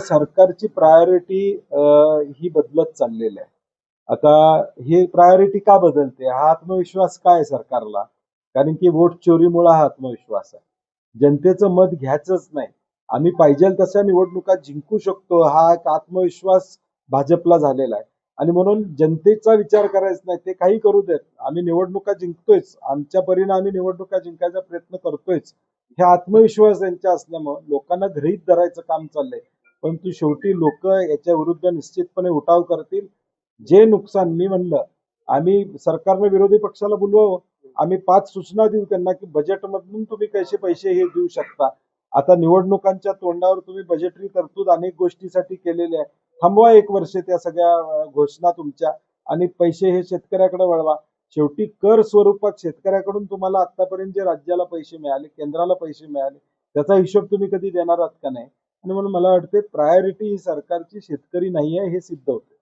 सरकारची प्रायोरिटी ही बदलत चाललेली आहे. आता ही प्रायोरिटी का बदलते? हा आत्मविश्वास काय आहे सरकारला? कारण की वोट चोरीमुळे हा आत्मविश्वास आहे. जनतेचं मत घ्यायचंच नाही. आम्ही पाहिजे तशा निवडणुका जिंकू शकतो. हा एक आत्मविश्वास भाजपला झालेला आहे. आणि म्हणून जनतेचा विचार करायचा नाही ते काही करू देत. आम्ही निवडणुका जिंकतोयच. आमच्या परीने आम्ही निवडणुका जिंकायचा प्रयत्न करतोयच. हे आत्मविश्वास यांच्या असल्यामुळं लोकांना घरीच धरायचं काम चाललंय. परंतु शेवटी लोक याच्या विरुद्ध निश्चितपणे उठाव करतील. जे नुकसान मी म्हणलं आम्ही सरकारनं विरोधी पक्षाला बोलवावं. आम्ही पाच सूचना देऊ त्यांना की बजेटमधून तुम्ही कसे पैसे हे देऊ शकता. आता निवडणुकांच्या तोंडावर तुम्ही बजेटरी तरतूद अनेक गोष्टीसाठी केलेली आहे थांबवा एक वर्ष त्या सगळ्या घोषणा तुमच्या आणि पैसे हे शेतकऱ्याकडे वळवा. शेवटी कर स्वरूपात शेतकऱ्याकडून तुम्हाला आतापर्यंत जे राज्याला पैसे मिळाले केंद्राला पैसे मिळाले त्याचा हिशोब तुम्ही कधी देणार आहात का नाही? आणि म्हणून मला वाटते प्रायोरिटी ही सरकारची शेतकरी नाही आहे हे सिद्ध होते